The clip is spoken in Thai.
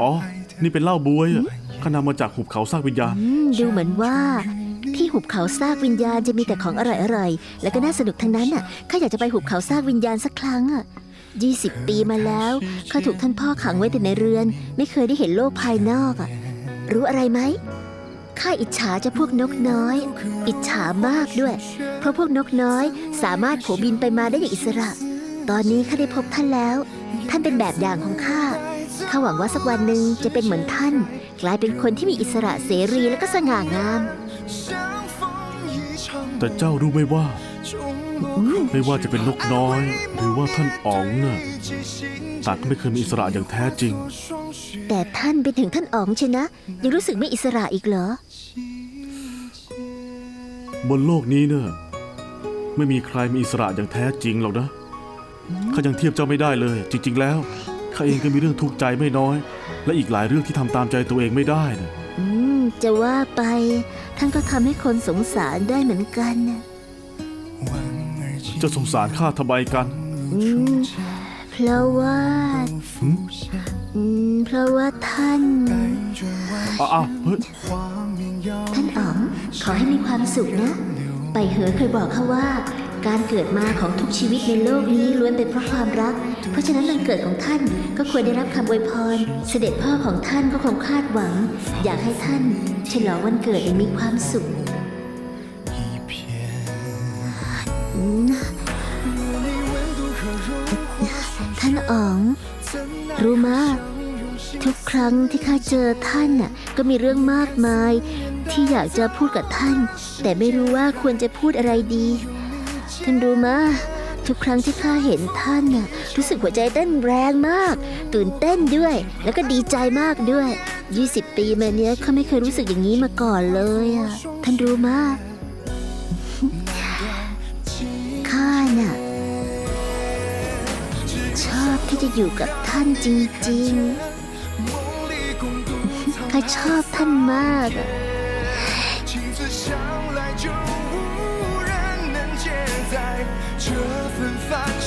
อ๋อ นี่เป็นเหล้าบวยอะข้านำมาจากหุบเขาซากวิญญาณ อืมดูเหมือนว่า ที่หุบเขาซากวิญญาณจะมีแต่ของอร่อยๆ แล้วก็น่าสนุกทั้งนั้นน่ะ ข้าอยากจะไปหุบเขาซากวิญญาณสักครั้งอะยี่สิบปีมาแล้ว ข้าถูกท่านพ่อขังไว้แต่ในเรือน ไม่เคยได้เห็นโลกภายนอกอะ รู้อะไรไหม ข้าอิจฉาเจะพวกนกน้อย อิจฉามากด้วย เพราะพวกนกน้อยสามารถโผบินไปมาได้อย่างอิสระ ตอนนี้ข้าได้พบท่านแล้ว ท่านเป็นแบบอย่างของข้า ข้าหวังว่าสักวันหนึ่งจะเป็นเหมือนท่าน กลายเป็นคนที่มีอิสระเสรีและก็สง่างาม แต่เจ้ารู้ไหมว่า ไม่ว่าจะเป็นนกน้อย หรือว่าท่านอ๋องน่ะต่างก็ไม่เคยมีอิสระอย่างแท้จริง แต่ท่านเป็นถึงท่านอ๋องเชยวนะ ยังรู้สึกไม่อิสระอีกเหรอ บนโลกนี้เนี่ยไม่มีใครมีอิสระอย่างแท้จริงหรอกนะ ข้ายังเทียบเจ้าไม่ได้เลย จริง ๆ แล้วข้าเองก็มีเรื่องทุกข์ใจไม่น้อย และอีกหลายเรื่องที่ทำตามใจตัวเองไม่ได้นะอืมจะว่าไป ท่านก็ทำให้คนสงสารได้เหมือนกันนะเจะสงสารข้าทำไมกันอืมเพราะว่าหืมอืมเพราะว่าท่านอ้าวอ้าวเฮ้ยท่านอ๋องขอให้มีความสุขนะ ไปเหอเคยบอกเขาว่า การเกิดมาของทุกชีวิตในโลกนี้ล้วนเป็นเพราะความรัก เพราะฉะนั้นวันเกิดของท่านก็ควรได้รับคำอวยพร เสด็จพ่อของท่านก็คงคาดหวัง อยากให้ท่านฉลองวันเกิดอย่างมีความสุขท่านอ๋อง รู้มาก ทุกครั้งที่ข้าเจอท่านน่ะก็มีเรื่องมากมาย ที่อยากจะพูดกับท่าน แต่ไม่รู้ว่าควรจะพูดอะไรดี ท่านรู้มาทุกครั้งที่ข้าเห็นท่านน่ะรู้สึกหัวใจเต้นแรงมาก ตื่นเต้นด้วย แล้วก็ดีใจมากด้วย 20 ปีมาเนี้ยข้าไม่เคยรู้สึกอย่างนี้มาก่อนเลยอะท่านรู้มาข้าน่ะชอบที่จะอยู่กับท่านจริงๆข้าชอบท่านมากอะ 散发。